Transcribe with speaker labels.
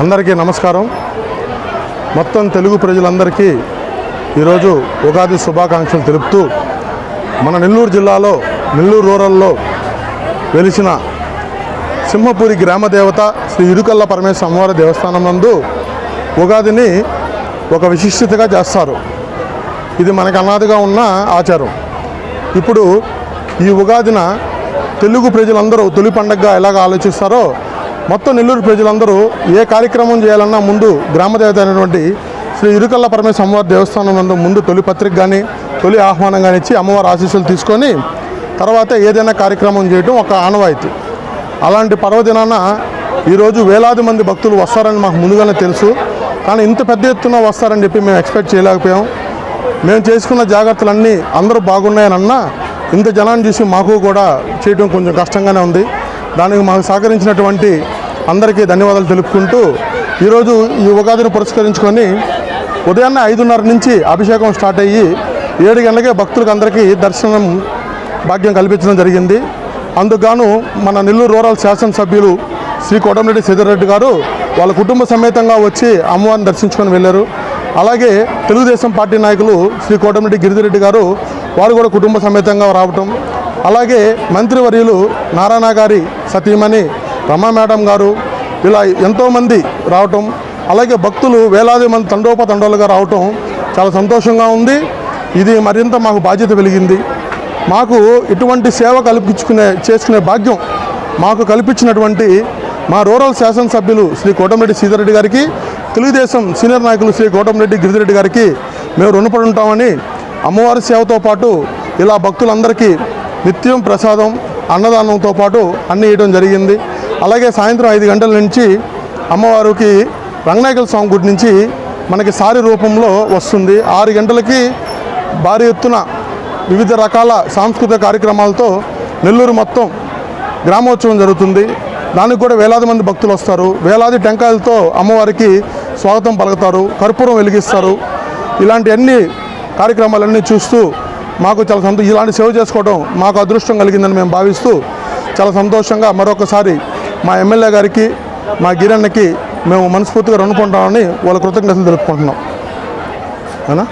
Speaker 1: అందరికీ నమస్కారం. మొత్తం తెలుగు ప్రజలందరికీ ఈరోజు ఉగాది శుభాకాంక్షలు తెలుపుతూ మన నెల్లూరు జిల్లాలో నెల్లూరు రూరల్లో వెలిసిన సింహపూరి గ్రామదేవత శ్రీ ఇరుకల్ల పరమేశ్వర అమ్మవారి దేవస్థానం నందు ఉగాదిని ఒక విశిష్టతగా చేస్తారు. ఇది మనకు అనాదిగా ఉన్న ఆచారం. ఇప్పుడు ఈ ఉగాదిన తెలుగు ప్రజలందరూ తొలి పండగగా ఎలాగ ఆలోచిస్తారో మొత్తం నెల్లూరు ప్రజలందరూ ఏ కార్యక్రమం చేయాలన్నా ముందు గ్రామదేవత అయినటువంటి శ్రీ ఇరుకల్ల పరమేశ్వర అమ్మవారి దేవస్థానం నందు ముందు తొలి పత్రిక కానీ తొలి ఆహ్వానం కానీ ఇచ్చి అమ్మవారి ఆశీస్సులు తీసుకొని తర్వాత ఏదైనా కార్యక్రమం చేయడం ఒక ఆనవాయితీ. అలాంటి పర్వదినాన ఈరోజు వేలాది మంది భక్తులు వస్తారని మాకు ముందుగానే తెలుసు. కానీ ఇంత పెద్ద ఎత్తున వస్తారని చెప్పి మేము ఎక్స్పెక్ట్ చేయలేకపోయాం. మేము చేసుకున్న జాగ్రత్తలన్నీ అందరూ బాగున్నాయని అన్నా ఇంత జనాన్ని చూసి మాకు కూడా చేయడం కొంచెం కష్టంగానే ఉంది. దానికి మాకు సహకరించినటువంటి అందరికీ ధన్యవాదాలు తెలుపుకుంటూ ఈరోజు ఈ ఉగాదిని పురస్కరించుకొని ఉదయాన్నే ఐదున్నర నుంచి అభిషేకం స్టార్ట్ అయ్యి ఏడు గంటలకే భక్తులకు అందరికీ దర్శనం భాగ్యం కల్పించడం జరిగింది. అందుకుగాను మన నెల్లూరు రూరల్ శాసనసభ్యులు శ్రీ కోటమిరెడ్డి సిద్ధారెడ్డి గారు వాళ్ళ కుటుంబ సమేతంగా వచ్చి అమ్మవారిని దర్శించుకొని వెళ్ళారు. అలాగే తెలుగుదేశం పార్టీ నాయకులు శ్రీ కోటమిరెడ్డి గిరిజిరెడ్డి గారు వారు కూడా కుటుంబ సమేతంగా రావటం అలాగే మంత్రివర్యులు నారాయణ గారి సతీమణి రమా మేడం గారు ఇలా ఎంతోమంది రావటం అలాగే భక్తులు వేలాది మంది తండోపతండోలుగా రావటం చాలా సంతోషంగా ఉంది. ఇది మరింత మాకు బాధ్యత వెలిగింది. మాకు ఇటువంటి సేవ కల్పించుకునే చేసుకునే భాగ్యం మాకు కల్పించినటువంటి మా రూరల్ శాసనసభ్యులు శ్రీ కోటమిరెడ్డి సీతారెడ్డి గారికి తెలుగుదేశం సీనియర్ నాయకులు శ్రీ కోటమిరెడ్డి గిరిజిరెడ్డి గారికి మేము రుణపడి ఉంటామని అమ్మవారి సేవతో పాటు ఇలా భక్తులందరికీ నిత్యం ప్రసాదం అన్నదానంతో పాటు అన్నీ ఇవ్వడం జరిగింది. అలాగే సాయంత్రం ఐదు గంటల నుంచి అమ్మవారికి రంగనాయకుల స్వామి గుడి నుంచి మనకి సారి రూపంలో వస్తుంది. ఆరు గంటలకి భారీ ఎత్తున వివిధ రకాల సాంస్కృతిక కార్యక్రమాలతో నెల్లూరు మొత్తం గ్రామోత్సవం జరుగుతుంది. దానికి కూడా వేలాది మంది భక్తులు వస్తారు. వేలాది టెంకాయలతో అమ్మవారికి స్వాగతం పలుకుతారు. కర్పూరం వెలిగిస్తారు. ఇలాంటి అన్ని కార్యక్రమాలన్నీ చూస్తూ మాకు చాలా సంతో ఇలాంటి సేవ చేసుకోవడం మాకు అదృష్టం కలిగిందని మేము భావిస్తూ చాలా సంతోషంగా మరొకసారి మా ఎమ్మెల్యే గారికి మా గిరణ్యకి మేము మనస్ఫూర్తిగా రుణపొంటామని వాళ్ళ కృతజ్ఞతలు తెలుపుకుంటున్నాం. అవునా